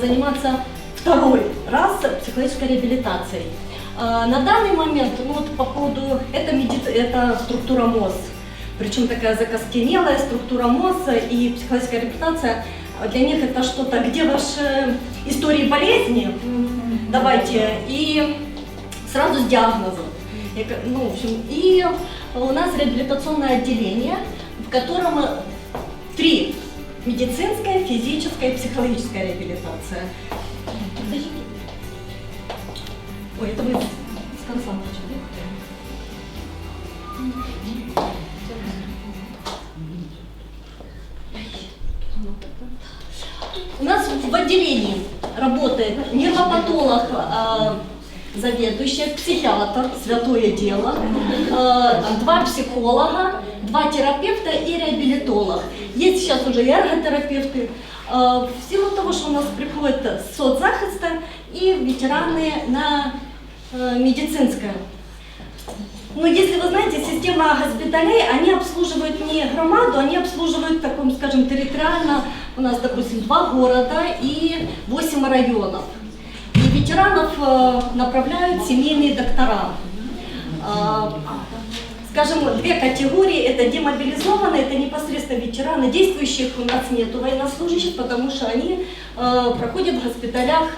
заниматься второй раз психологической реабилитацией. Э, на данный момент, ну вот по поводу, это, меди- это структура МОЗ, причем такая закостенелая структура МОЗ и психологическая реабилитация, для них это что-то, где ваши истории болезни, давайте, и сразу с диагнозом. Ну, в общем, и у нас реабилитационное отделение, в котором три. Медицинская, физическая и психологическая реабилитация. Ой, это вы с конца начали. У нас в отделении работает нейропатолог, э, заведующая, психиатр, святое дело, э, два психолога, два терапевта и реабилитолог. Есть сейчас уже и эрготерапевты. Э, В силу того, что у нас приходят с соцзахиста и ветераны на э, медицинское. Ну, если вы знаете, система госпиталей, они обслуживают не громаду, они обслуживают таком, скажем, территориально, у нас, допустим, два города и восемь районов. И ветеранов э, направляют семейные доктора. Скажем, две категории, это демобилизованные, это непосредственно ветераны, действующих у нас нету военнослужащих, потому что они э, проходят в госпиталях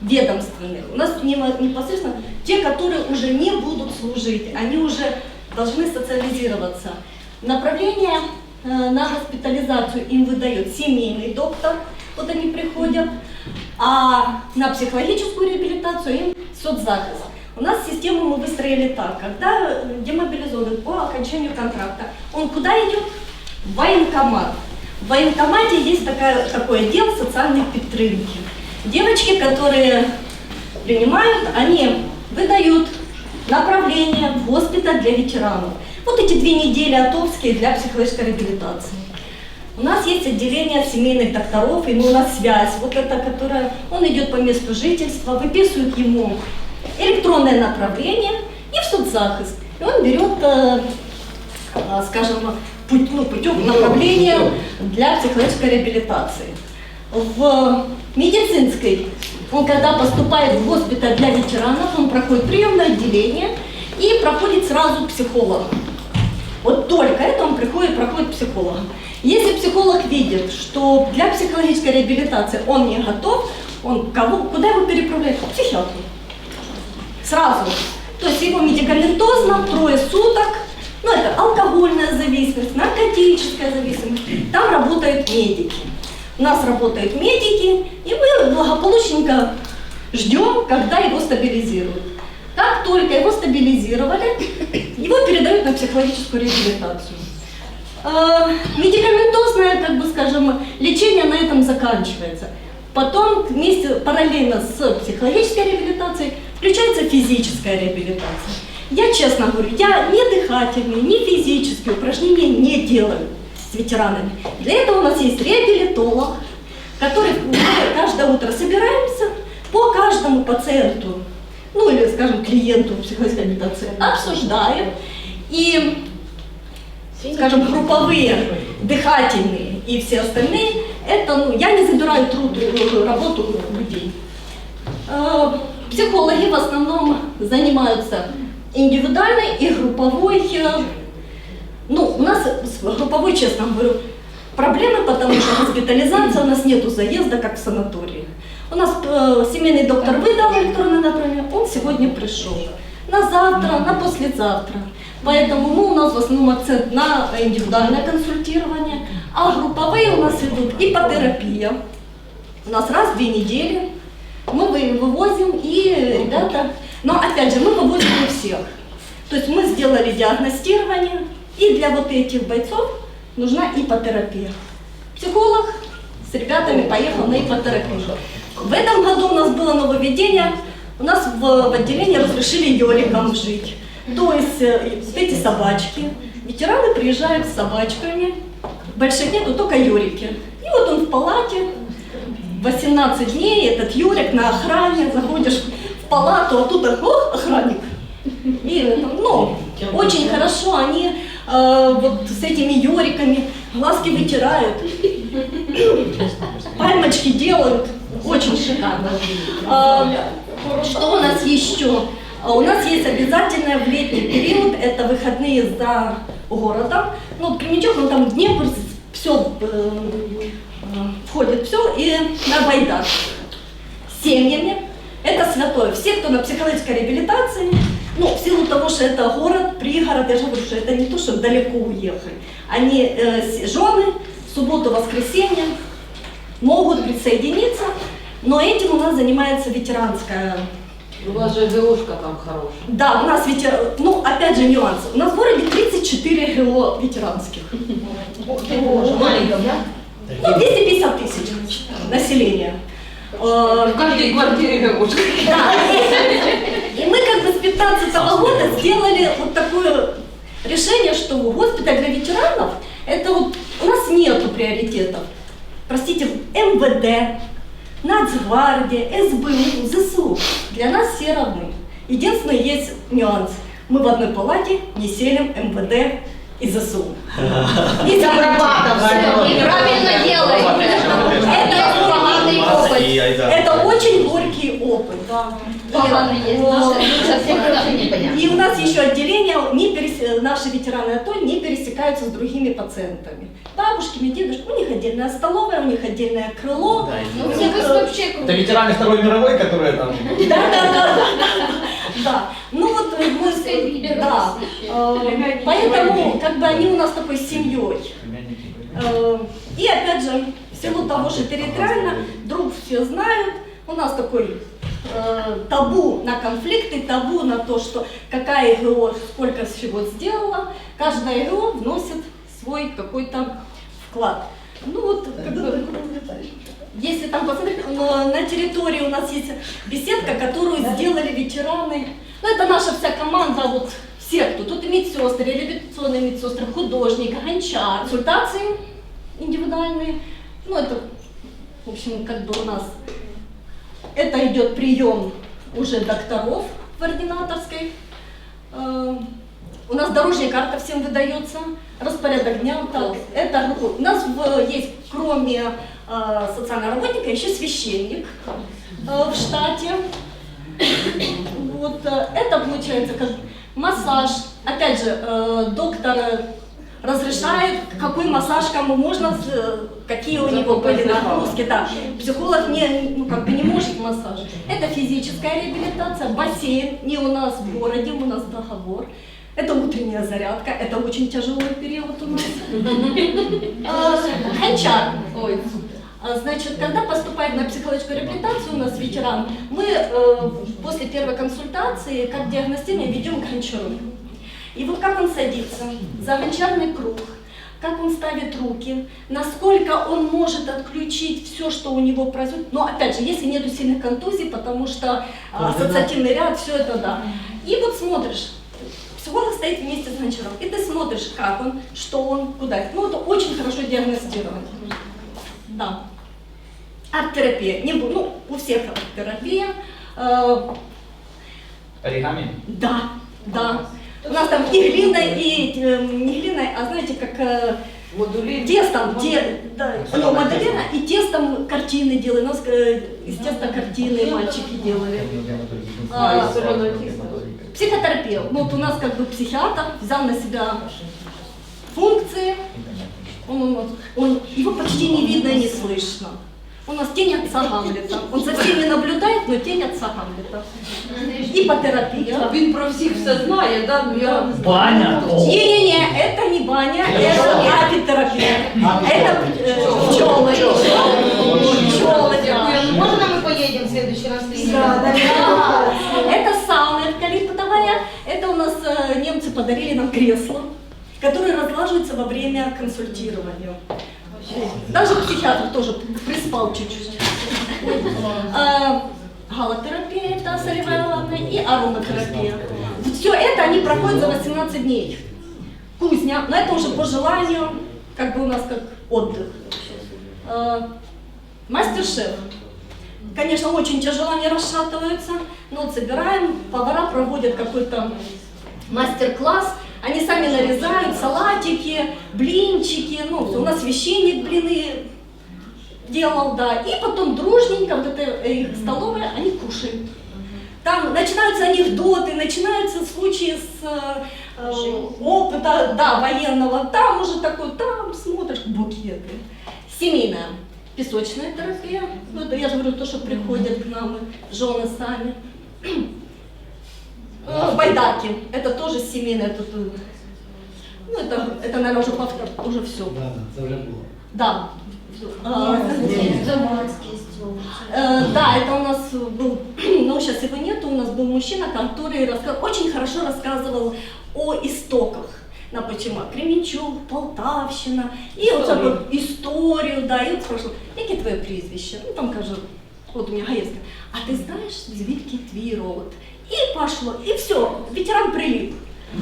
ведомственных. У нас не- непосредственно те, которые уже не будут служить, они уже должны социализироваться. Направление э, на госпитализацию им выдает семейный доктор, вот они приходят, а на психологическую реабилитацию им соцзахист. У нас систему мы выстроили так, когда э, демобилизованный по окончанию контракта, он куда идет? В военкомат. В военкомате есть такая, такой отдел социальной підтримки. Девочки, которые принимают, они выдают направление в госпиталь для ветеранов. Вот эти две недели отовские для психологической реабилитации. У нас есть отделение семейных докторов, ну, у нас связь, вот это, которая, он идет по месту жительства, выписывают ему электронное направление и в соцзахист. И он берет, э, э, скажем, путь, ну, путем направления для психологической реабилитации. В медицинской, он когда поступает в госпиталь для ветеранов, он проходит приемное отделение и проходит сразу психолог. Вот только это он приходит, проходит психолога. Если психолог видит, что для психологической реабилитации он не готов, он кого, куда его переправляет? К психиатру. Сразу. То есть его медикаментозно трое суток, ну это алкогольная зависимость, наркотическая зависимость, там работают медики. У нас работают медики, и мы благополучненько ждем, когда его стабилизируют. Как только его стабилизировали, его передают на психологическую реабилитацию. Э, Медикаментозное, как бы скажем, лечение на этом заканчивается. Потом вместе, параллельно с психологической реабилитацией, включается физическая реабилитация. Я честно говорю, я ни дыхательные, ни физические упражнения не делаю с ветеранами. Для этого у нас есть реабилитолог, который каждое утро собираемся по каждому пациенту, ну или, скажем, клиенту реабилитации, обсуждаем и скажем, групповые, дыхательные и все остальные, это, ну, я не забираю труд, э, работу людей. Психологи в основном занимаются индивидуальной и групповой, э, ну, у нас с групповой, честно говорю, проблемы, потому что госпитализация, у нас нету заезда, как в санатории. У нас э, семейный доктор выдал электронное направление, он сегодня пришел. На завтра, на послезавтра. Поэтому ну, у нас в основном акцент на индивидуальное консультирование, а групповые у нас идут ипотерапия. У нас раз в две недели мы вы- вывозим, и ребята, но опять же, мы вывозим не всех. То есть мы сделали диагностирование, и для вот этих бойцов нужна ипотерапия. Психолог с ребятами поехал на ипотерапию. В этом году у нас было нововведение, у нас в, в отделении разрешили йорикам жить. То есть э, эти собачки, ветераны приезжают с собачками, больших нету, только юрики. И вот он в палате, 18 дней, этот юрик на охране, заходишь в палату, а тут о, охранник. И, ну, очень хорошо они э, вот с этими йориками, глазки вытирают, пальмочки делают, очень шикарно. Э, Что у нас еще? А У нас есть обязательное в летний период, это выходные за городом. Ну, Кременчуг, ну там Днепр, все входит все, и на Байдар. С семьями. Это святое. Все, кто на психологической реабилитации, ну, в силу того, что это город, пригород, я же говорю, что это не то, что далеко уехали. Они, э, жены, субботу, воскресенье могут присоединиться, но этим у нас занимается ветеранская У вас же ГОшка там хорошая. да, у нас ветер... Ну, опять же, нюансы. У нас в городе 34 ГО ветеранских. Ну, 250 тысяч населения. В каждой квартире. Да. И мы как бы с 15 года сделали вот такое решение, что госпиталь для ветеранов, это вот у нас нету приоритетов. Простите, МВД, Нацгвардия, СБУ, ЗСУ. Для нас все равны. Единственный есть нюанс. Мы в одной палате не селим МВД и ЗСУ. И Правильно делаете. Это Поганый опыт. Это очень горький опыт. И у нас еще отделение, не перес- наши ветераны АТО не пересекаются с другими пациентами. Бабушками, дедушками, у них отдельная столовая, у них отдельное крыло. Да, Ну, у них, вообще Это ветераны Второй мировой, которые там... Да, да, да, да. Ну вот мы, с- да. Э, Поэтому как бы они у нас такой семьей. Э, И опять же, в силу того, что территориально, друг все знают, у нас такой э, табу на конфликты, табу на то, что какая ИГО сколько всего сделала, каждая ИГО вносит свой какой-то вклад. Ну вот, как бы, если там посмотреть, на, территории у нас есть беседка, которую сделали ветераны. Ну, это наша вся команда, вот все, кто тут и медсестры, реабилитационные медсестры, художник, гончар, консультации индивидуальные. Ну, это, в общем, как бы у нас, это идет прием уже докторов в ординаторской. Э, У нас дорожная карта всем выдается, распорядок дня. Так, это у нас в- есть, кроме э, социального работника, еще священник э, в штате. Вот э, это получается как массаж. Опять же, э, доктор разрешает, какой массаж кому можно, э, какие у него были нагрузки. Да. Психолог не, ну, как бы не может массаж. Это физическая реабилитация, бассейн, не у нас в городе, у нас договор. Это утренняя зарядка, это очень тяжелый период у нас. А, Гончар. Ой, а, Значит, когда поступает на психологическую реабилитацию у нас ветеран, мы э, после первой консультации, как диагностирование, ведем к гончару. И вот как он садится, за гончарный круг, как он ставит руки, насколько он может отключить все, что у него происходит. Но опять же, если нету сильных контузий, потому что а, ассоциативный ряд, все это да. И вот смотришь, психолог стоит вместе с гончаром, и ты смотришь, как он, что он, куда. Ну, это очень хорошо диагностировать. Да. Арт-терапия. Не, ну, у всех арт-терапия. Э, Оригами? да, да. У нас там и глиной, и э, не глиной, а знаете, как э, Модулин. тестом, те, да, ну, моделина, и тестом картины делали. У нас э, из теста картины мальчики делали. А. Психотерапевт. Ну, вот у нас как бы психиатр взял на себя функции. Он, нас- он, его почти не видно и не слышно. У нас тень отца Гамлета. Он за всеми наблюдает, но тень отца Гамлета. Ипотерапия. Він про всіх все знає, да? Ну, я не знаю. Баня. Не-не-не, это не баня, это апитерапия. Это э, пчелы. Пчелы. Можно мы поедем в следующий раз? ты? Да, Это сауна эвкалиптовая. Это у нас э, немцы подарили нам кресло, которое разлаживается во время консультирования. Даже психиатр тоже приспал чуть-чуть. А, Галотерапия, это солевая и ароматерапия. Все это они проходят за 18 дней. Кузня, но это уже по желанию, как бы у нас как отдых. А, Мастер-шеф. Конечно, очень тяжело, они расшатываются, но вот собираем, повара проводят какой-то мастер-класс, Они сами нарезают салатики, блинчики, ну, у нас священник блины делал, да. И потом дружненько, вот это э, их столовая, они кушают. Там начинаются анекдоты, начинаются случаи с э, э, опыта, да, военного. Там уже такой, там смотришь букеты. Семейная песочная терапия. Ну, это я же говорю, то, что приходят к нам жены сами. Э, Байдарки. Это тоже семейная. это, э, ну, это, это, наверное, уже повтор, уже все. Да, да, це вже було. Да. А, Заморский стёл. Э, Да, это у нас был, ну сейчас его нету, у нас был мужчина, который раска- очень хорошо рассказывал о истоках. На почему? Кременчуг, Полтавщина. І оце Історію. от історію, да, і от спрашивав, яке твоє прізвище? Ну там каже, от у мене Гаєвська, а ти знаєш, звідки твій род? І пошло, і все, ветеран прилип.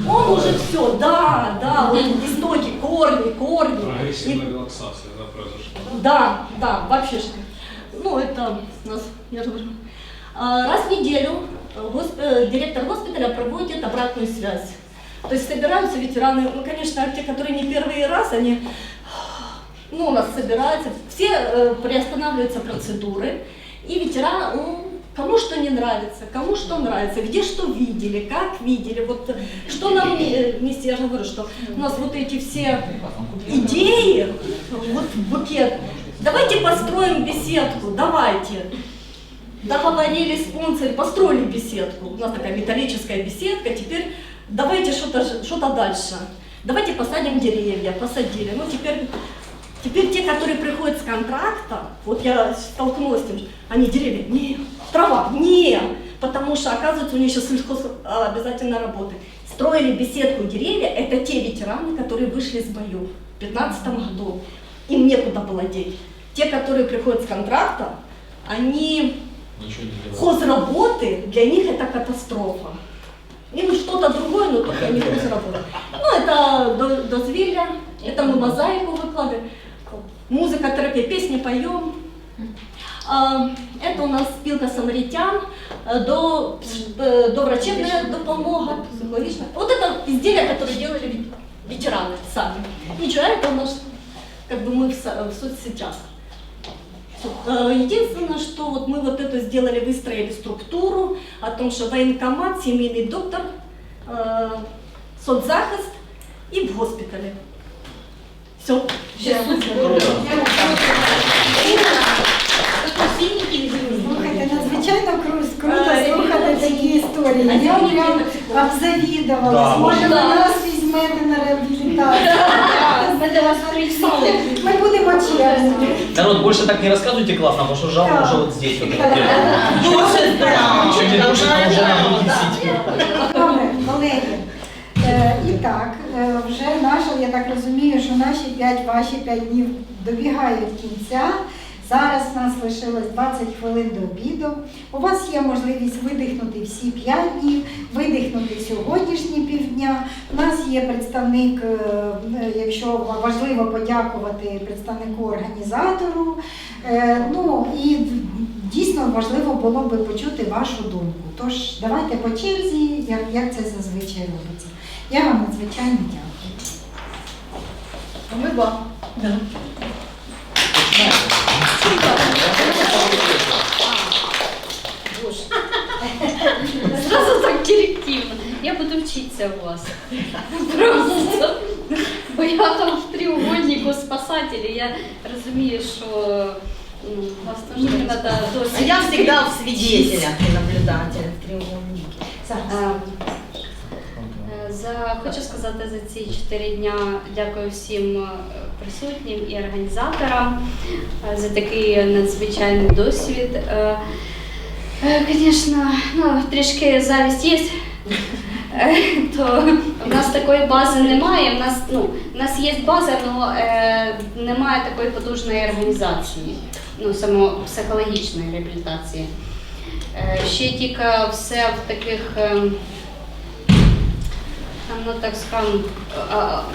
Он уже все, да, да, вот истоки, корни, корни. И- Агрессивная релаксация, да, произошла. да, да, вообще ж. Ну, это у нас, я же говорю, а, раз в неделю э, госп- э, директор госпиталя проводит обратную связь. То есть собираются ветераны, ну, конечно, те, которые не первый раз, они, ну, у нас собираются, все э, приостанавливаются процедуры, и ветеран, ну, кому что не нравится, кому что нравится, где что видели, как видели, вот э, что нам э, вместе, я же говорю, что у нас вот эти все идеи, вот букет, давайте построим беседку, давайте. Договорились спонсоры, построили беседку. У нас такая металлическая беседка, теперь давайте что-то ж- что-то дальше. Давайте посадим деревья, посадили. Ну теперь, теперь те, которые приходят с контракта, вот я столкнулась с тем, они деревья, не, трава, не, потому что оказывается у них сейчас сельхоз обязательно работает. Строили беседку деревья, это те ветераны, которые вышли с боев в 15 году. Им некуда было деть. Те, которые приходят с контракта, они хозработы для них это катастрофа. Им что-то другое, но только не хозработа. Ну, это до- дозвілля, это мы мозаику выкладываем, музыка, терапия, песни поем. Это у нас спілка самаритян, до, э, доврачебная допомога, психологичная. Вот это изделия, которые делали вет- ветераны сами. Ничего, это у нас как бы мы в, в соцсетях. Э, Единственное, что вот мы вот это сделали, выстроили структуру о том, что военкомат, семейный доктор, э, соцзахист и в госпитале. Все. Слухайте, надзвичайно кру- круто слухати такі історії. Я прям обзавідувалась. Да, Може, ви нас візьмете на реабілітацію. Мы до вас. Ми будемо чесні. Народ, больше так не рассказывайте классно, потому что жалко Да. уже вот здесь. Вот, Да. Чем не душит, но уже надо висеть. Добре, колеги. Е, і так, е, вже наша, я так розумію, що наші 5, ваші 5 днів добігають кінця. Зараз в нас лишилось 20 хвилин до обіду. У вас є можливість видихнути всі 5 днів, видихнути сьогоднішні півдня. У нас є представник, е, е, якщо важливо подякувати представнику організатору. Е, Ну і дійсно важливо було би почути вашу думку. Тож давайте по черзі, як, як це зазвичай робиться. Я вам надзвичайно дякую. Вам. Да. Сразу так директивно. Я буду вчиться у вас. Просто. Бо я там в треугольнику спасателей, я розумію, що ну, вас теж не треба досить. я всегда в свидетелях и наблюдателях в треугольнике. Е, е, За, хочу сказати за ці чотири дня дякую всім е, присутнім і організаторам е, за такий надзвичайний досвід. Е, е, Звісно, ну, трішки завість є. То у нас такої бази немає. У нас, ну, у нас є база, але немає такої потужної організації, ну, саме психологічної реабілітації. Ще тільки все в таких, ну так скажемо,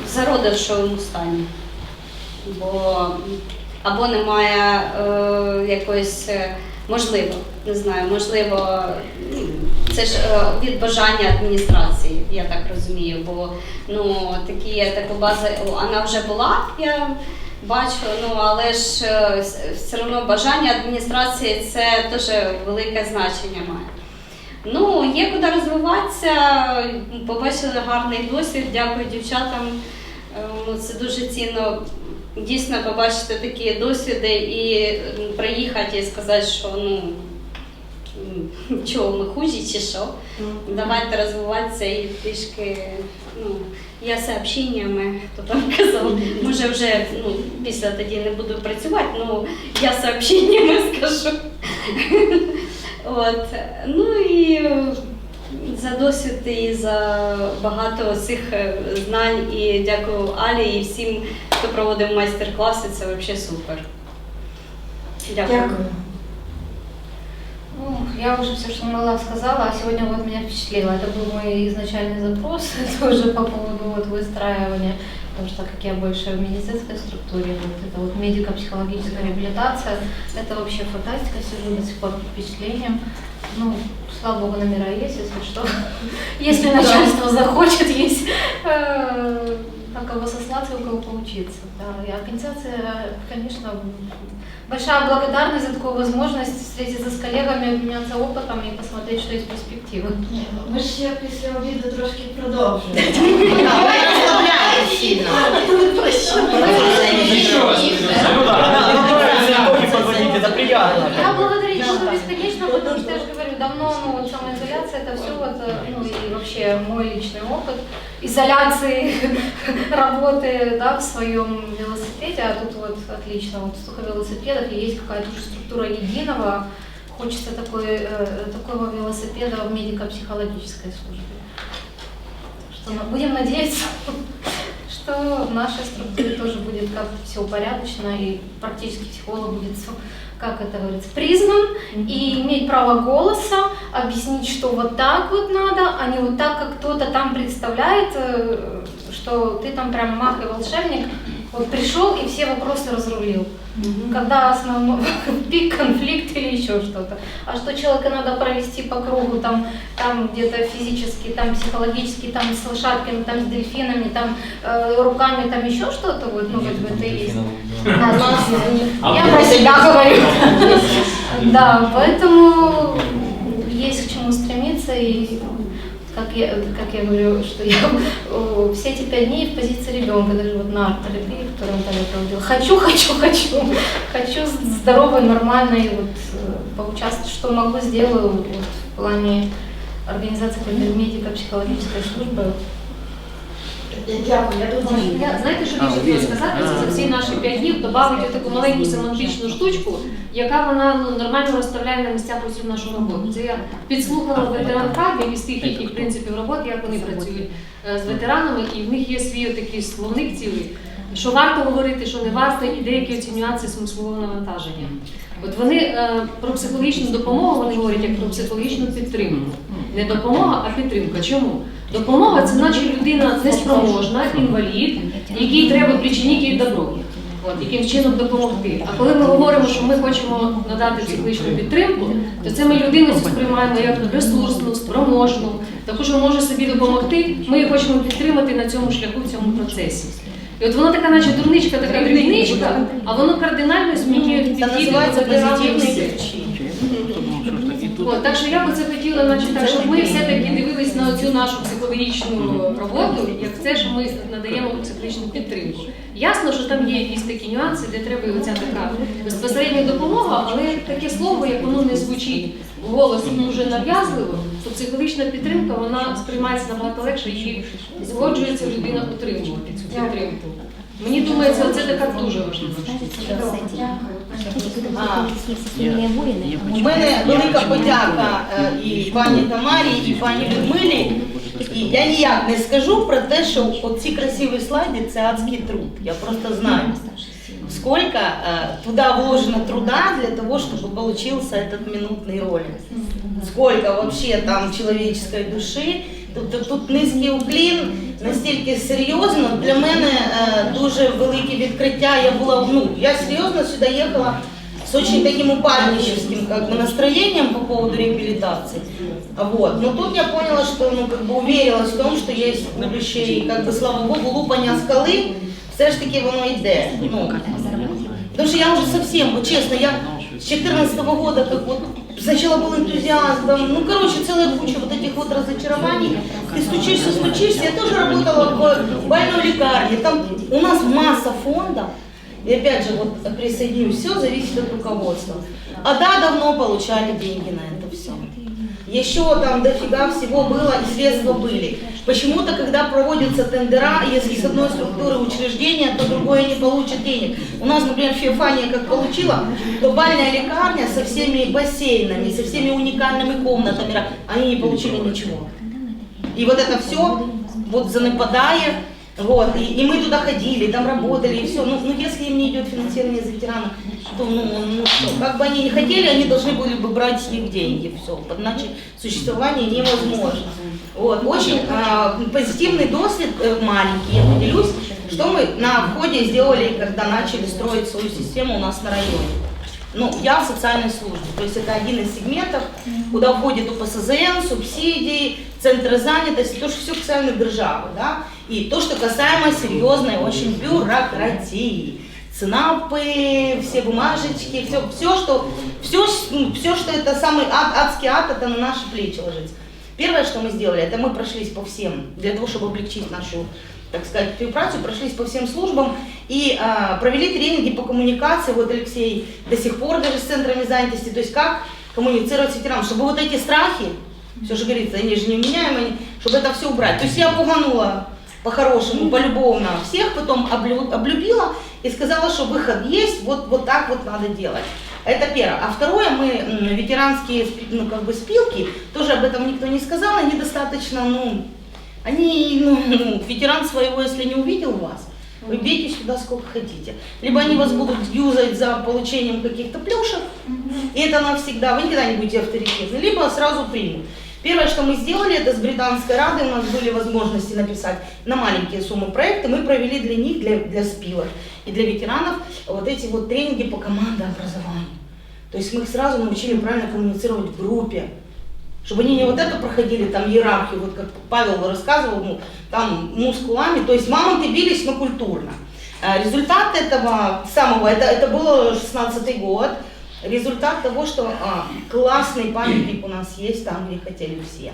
в зародишовому стані. Бо або немає е, якоїсь, е, можливо, не знаю, можливо, Це ж е, від бажання адміністрації, я так розумію, бо ну такі така база вона вже була, я бачу, ну але ж е, все одно бажання адміністрації це дуже велике значення має. Ну, є куди розвиватися, побачили гарний досвід, дякую дівчатам. Ну, це дуже цінно дійсно побачити такі досвіди і приїхати і сказати, що ну чого ми хужі чи що. Давайте розвиватися і трішки. Ну, я сообщеннями, хто там казав, може вже ну, після тоді не буду працювати, ну я сообщеннями скажу. От. Ну і за досвід і за багато цих е, знань. І дякую Алі і всім, хто проводив майстер-класи. Це взагалі супер. Дякую. Дякую. Ну, я уже все, что могла, сказала, а сегодня вот меня впечатлило. Это был мой изначальный запрос тоже по поводу вот выстраивания, потому что как я больше в медицинской структуре, вот это вот медико-психологическая реабилитация, это вообще фантастика, сижу до сих пор под впечатлением. Ну, слава богу, номера есть, если что. Если начальство захочет, есть на кого сослаться и у кого поучиться. Да. И организация, конечно, большая благодарность за такую возможность встретиться с коллегами, обменяться опытом и посмотреть, что есть перспективы. Ми ж ще після обіду трошки продовжуємо. Ви розслабляєтесь сильно. Еще раз. позвоните, это приятно. Я благодарю Ишину бесконечно, потому что я же говорю, давно ну, вот самоизоляция это все вот, э, ну и вообще мой личный опыт. Изоляции работы да, в своем велосипеде, а тут вот отлично, вот столько велосипедов и есть какая-то уже структура единого, хочется такой, э, такого велосипеда в медико-психологической службе. Что мы будем надеяться, что в нашей структуре тоже будет как все упорядочено и практически психолог будет, всё, как это говорится, признан и иметь право голоса, объяснить, что вот так вот надо, а не вот так, как кто-то там представляет, э, что ты там прям мах и волшебник, вот пришел и все вопросы разрулил. Когда основной пик конфликт или еще что-то. А что человека надо провести по кругу, там, там где-то физически, там психологически, там с лошадками, там с дельфинами, там э, руками, там еще что-то, вот, ну, бы это и есть. Да, Я про себя говорю. Да, поэтому есть к чему стремиться и я, как я говорю, что я все эти пять дней в позиции ребенка, даже вот на арт-терапии, которую он я проводила, хочу, хочу, хочу, хочу здоровой, нормальной, вот, э, поучаствовать, что могу, сделаю вот, в плане организации медико-психологической службы. Дякую, я дуже Я, знаєте, що більше хотіла сказати, це за всі наші п'ять днів додати таку маленьку семантичну штучку, яка вона ну, нормально розставляє на місцях усю нашу роботу. Це я підслухала ветеран хабів із тих їхніх принципів роботи, як вони працюють е, з ветеранами, і в них є свій такий словник цілий. Що варто говорити, що не варто, і деякі оці нюанси смислового навантаження. От вони е, про психологічну допомогу вони говорять як про психологічну підтримку. Не допомога, а підтримка. Чому? Допомога це наче людина неспроможна, інвалід, який треба причинити їй добро. От, яким чином допомогти. А коли ми говоримо, що ми хочемо надати психологічну підтримку, то це ми людину сприймаємо як ресурсну, спроможну, таку, що може собі допомогти. Ми її хочемо підтримати на цьому шляху, в цьому процесі. І от воно така, наче дурничка, така дрібничка, а воно кардинально змінює підхід до ветеранів. От, так що я би це хотіла, значить, так, щоб ми все-таки дивились на цю нашу психологічну роботу, як це, що ми надаємо психологічну підтримку. Ясно, що там є якісь такі нюанси, де треба і оця така безпосередня допомога, але таке слово, як воно не звучить голос дуже нав'язливо, то психологічна підтримка вона сприймається набагато легше і згоджується людина отримувати цю підтримку. Мені думається, це така дуже важлива. А, У мене велика подяка е, і пані Тамарі, і пані Людмилі. І я ніяк не скажу про те, що оці красиві слайди це адський труд. Я просто знаю, сколько э, туда вложено труда для того, чтобы получился этот минутный ролик. Сколько вообще там человеческой души. Тобто тут низький уклін, настільки серйозно. Для мене е, дуже велике відкриття. Я була ну, я серйозно сюди їхала с очень таким упадническим как бы настроением по поводу реабилитации. Вот. Но тут я поняла, что ну, как бы уверилась в том, что есть будущее, и как бы, слава Богу, лупання скали, все ж таки воно йде. Ну, потому что я уже совсем, вот честно, я с 14 года как вот сначала был энтузиастом, ну, короче, целая куча вот этих вот разочарований. Ты стучишься, стучишься. Я тоже работала в больной лекарне. Там у нас масса фондов. И опять же, вот присоединюсь, все зависит от руководства. А да, давно получали деньги на это все. Еще там дофига всего было и средства были. Почему-то, когда проводятся тендера, если с одной структуры учреждения, то другое не получит денег. У нас, например, Феофания как получила, то бальная лекарня со всеми бассейнами, со всеми уникальными комнатами, они не получили ничего. И вот это все вот занападая, вот, и, и мы туда ходили, там работали, и все. Ну, ну, если им не идет финансирование за ветерана, то, ну, ну что, как бы они не хотели, они должны были бы брать с них деньги, все, иначе существование невозможно. Вот, очень а, позитивный досвид, э, маленький, я поделюсь, что мы на входе сделали, когда начали строить свою систему у нас на районе. Ну, я в социальной службе, то есть это один из сегментов, куда входит УПСЗН, субсидии, центры занятости, то, что все касаемо державы, да, и то, что касаемо серьезной очень бюрократии, ЦНАПы, все бумажечки, все, все, что, все, все, что это самый ад, адский ад, это на наши плечи ложится. Первое, что мы сделали, это мы прошлись по всем, для того, чтобы облегчить нашу так сказать, співпрацю, прошлись по всем службам и а, провели тренинги по коммуникации. Вот Алексей до сих пор даже с центрами занятости, то есть как коммуницировать с ветераном, чтобы вот эти страхи, все же говорится, они же невменяемые, чтобы это все убрать. То есть я пуганула по-хорошему, полюбовно всех, потом облю- облюбила и сказала, что выход есть, вот, вот так вот надо делать. Это первое. А второе, мы ветеранские ну, как бы спилки, тоже об этом никто не сказал, они достаточно, ну, они, ну, ну, ветеран своего, если не увидел вас, вы бейте сюда сколько хотите. Либо они вас будут юзать за получением каких-то плюшек, и это навсегда, вы никогда не будете авторитетны, либо сразу примут. Первое, что мы сделали, это с британской Радой у нас были возможности написать на маленькие суммы проекты. Мы провели для них, для, для спилок и для ветеранов вот эти вот тренинги по командообразованию. То есть мы их сразу научили правильно коммуницировать в группе. Чтобы они не вот это проходили, там иерархию, вот как Павел рассказывал, ну, там мускулами, то есть мамонты бились, но культурно. А Результат этого самого, это, это был 16 год, результат того, что а, классный памятник у нас есть там, где хотели все.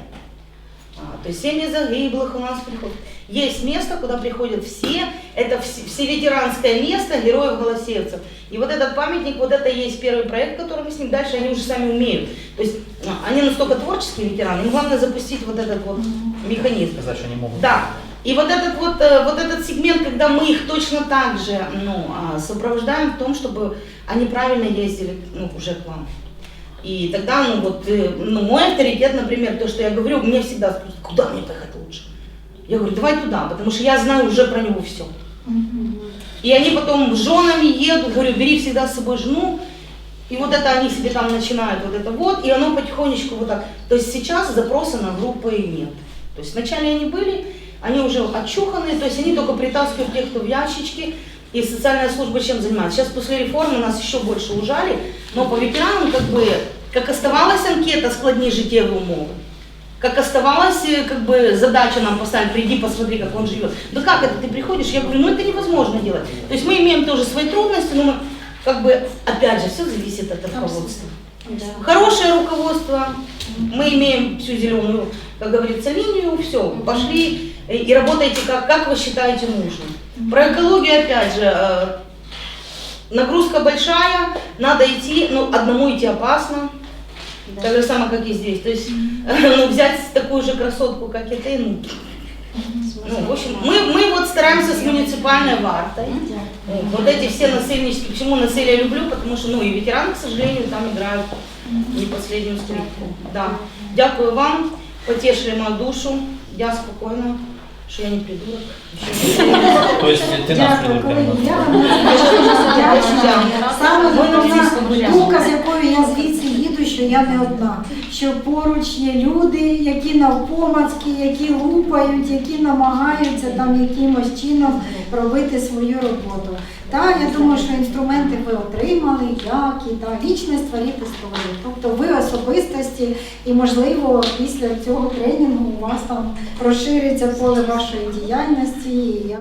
А, то есть семьи загиблых у нас приходят. Есть место, куда приходят все, это вс- всеветеранское место героев голосевцев. И вот этот памятник, вот это и есть первый проект, который мы с ним дальше, они уже сами умеют. То есть а, они настолько творческие ветераны, им главное запустить вот этот вот механизм. Сказать, что они могут. Да. И вот этот вот, э, вот этот сегмент, когда мы их точно так же ну, а, сопровождаем в том, чтобы они правильно ездили ну, уже к вам. И тогда, ну вот, э, ну, мой авторитет, например, то, что я говорю, мне всегда спрашивают, куда мне поехать лучше? Я говорю, давай туда, потому что я знаю уже про него все. И они потом с женами едут, говорю, бери всегда с собой жену, и вот это они себе там начинают, вот это вот, и оно потихонечку вот так. То есть сейчас запроса на группы нет. То есть вначале они были, они уже отчуханные, то есть они только притаскивают тех, кто в ящичке, и социальная служба чем занимается. Сейчас после реформы нас еще больше ужали, но по ветеранам как бы, как оставалась анкета складнее житевые умовы, как оставалась э, как бы задача нам поставить, приди, посмотри, как он живет. Да как это, ты приходишь, я говорю, ну это невозможно делать. То есть мы имеем тоже свои трудности, но мы как бы, опять же, все зависит от руководства. Хорошее руководство, мы имеем всю зеленую, как говорится, линию, все, пошли э, и работайте как, как вы считаете нужным. Про экологию, опять же, э, нагрузка большая, надо идти, но одному идти опасно, так же самое, как и здесь. То есть, ну, взять такую же красотку, как и ты, ну, ну, в общем, мы, мы вот стараемся с муниципальной вартой. Вот, вот эти все насильнические, почему насилие люблю, потому что, ну, и ветераны, к сожалению, там играют не последнюю скрипку. Да. Дякую вам, потешили мою душу, я спокойна, що я не придурок. То есть ты нас вдячна. Саме головна думка, з якою я звідси їду, що я не одна. що поруч є люди, які навпомацьки, які лупають, які намагаються там якимось чином робити свою роботу. Так, я думаю, що інструменти ви отримали, як і та лічність створити створили. Тобто ви особистості, і можливо після цього тренінгу у вас там розшириться поле вашої діяльності.